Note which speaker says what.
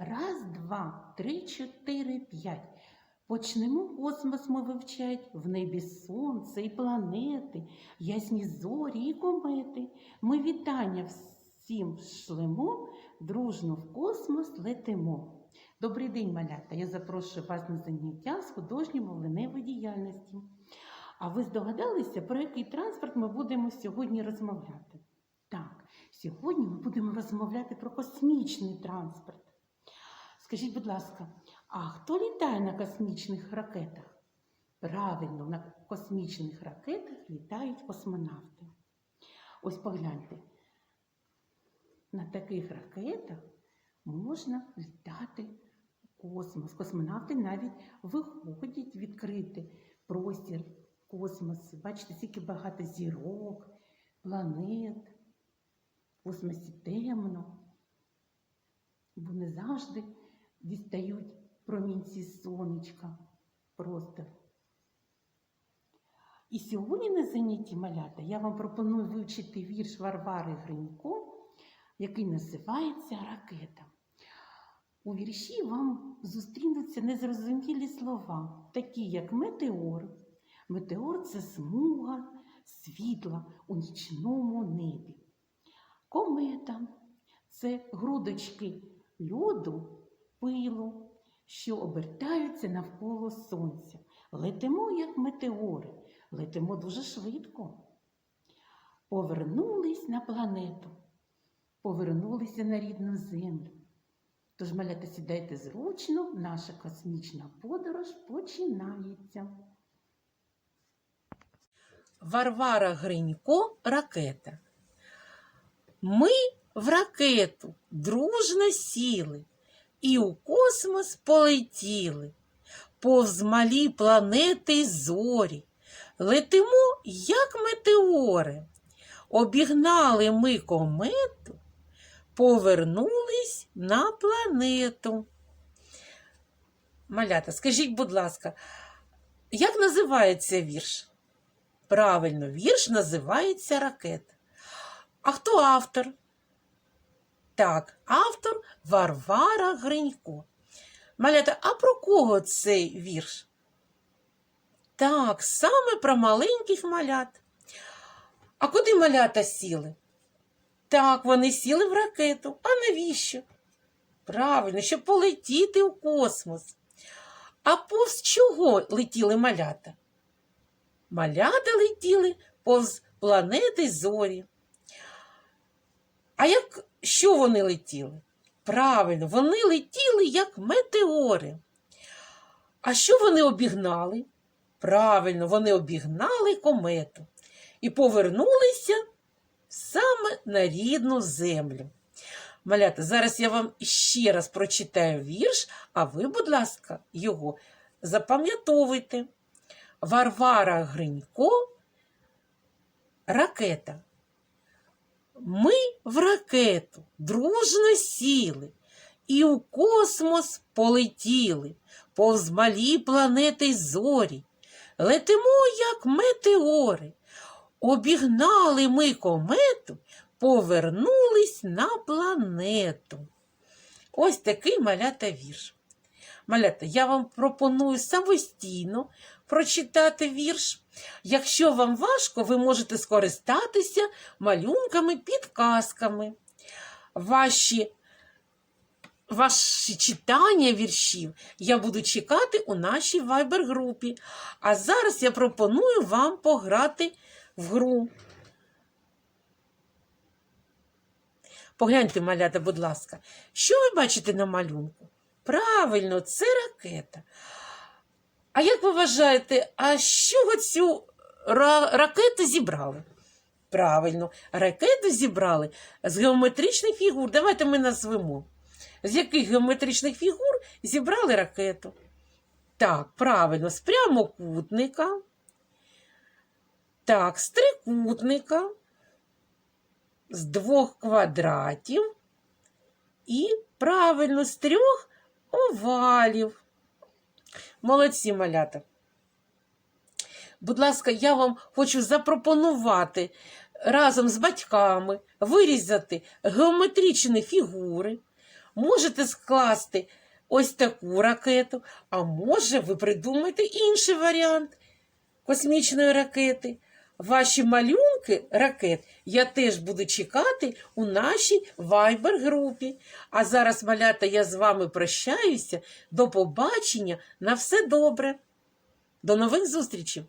Speaker 1: Раз, два, три, чотири, п'ять. Почнемо космос ми вивчать. В небі сонце і планети, ясні зорі і комети. Ми вітання всім шлемо, дружно в космос летимо. Добрий день, малята! Я запрошую вас на заняття з художньо-мовленевої діяльності. А ви здогадалися, про який транспорт ми будемо сьогодні розмовляти? Так, сьогодні ми будемо розмовляти про космічний транспорт. Скажіть, будь ласка, а хто літає на космічних ракетах? Правильно, на космічних ракетах літають космонавти. Ось погляньте, на таких ракетах можна літати у космос. Космонавти навіть виходять відкрити простір космосу. Бачите, скільки багато зірок, планет. В космосі темно, бо не завжди дістають промінці сонечка просто. І сьогодні на занятті малята я вам пропоную вивчити вірш Варвари Гринько, який називається Ракета. У вірші вам зустрінуться незрозумілі слова, такі як метеор. Метеор це смуга світла у нічному небі. Комета це грудочки льоду, пилу, що обертаються навколо сонця. Летимо, як метеори, летимо дуже швидко. Повернулись на планету, повернулися на рідну землю. Тож, малята, сідайте зручно, наша космічна подорож починається. Варвара Гринько ракета. Ми в ракету дружно сіли і у космос полетіли. Повз малі планети й зорі. Летимо, як метеори. Обігнали ми комету, повернулись на планету. Малята, скажіть, будь ласка, як називається вірш? Правильно, вірш називається ракета. А хто автор? Так, автор Варвара Гринько. Малята, а про кого цей вірш? Так, саме про маленьких малят. А куди малята сіли? Так, вони сіли в ракету. А навіщо? Правильно, щоб полетіти у космос. А повз чого летіли малята? Малята летіли повз планети зорі. А як що вони летіли? Правильно, вони летіли як метеори. А що вони обігнали? Правильно, вони обігнали комету і повернулися саме на рідну землю. Малята, зараз я вам ще раз прочитаю вірш, а ви, будь ласка, його запам'ятовуйте. Варвара Гринько ракета. Ми в ракету дружно сіли і у космос полетіли повз малі планети зорі. Летимо, як метеори. Обігнали ми комету, повернулись на планету. Ось такий малята вірш. Малята, я вам пропоную самостійно прочитати вірш. Якщо вам важко, ви можете скористатися малюнками, підказками. Ваші, ваші читання віршів я буду чекати у нашій вайбер-групі. А зараз я пропоную вам пограти в гру. Погляньте, малята, будь ласка, що ви бачите на малюнку? Правильно, це ракета. А як ви вважаєте, а з чого цю ра- ракету зібрали? Правильно, ракету зібрали з геометричних фігур. Давайте ми назвемо. З яких геометричних фігур зібрали ракету? Так, правильно, з прямокутника. Так, з трикутника, з двох квадратів і правильно з трьох овалів. Молодці малята. Будь ласка, я вам хочу запропонувати разом з батьками вирізати геометричні фігури. можете скласти ось таку ракету, а може ви придумаєте інший варіант космічної ракети. Ваші малюнки ракет я теж буду чекати у нашій вайбер-групі. А зараз, малята, я з вами прощаюся. До побачення. На все добре. До нових зустрічей!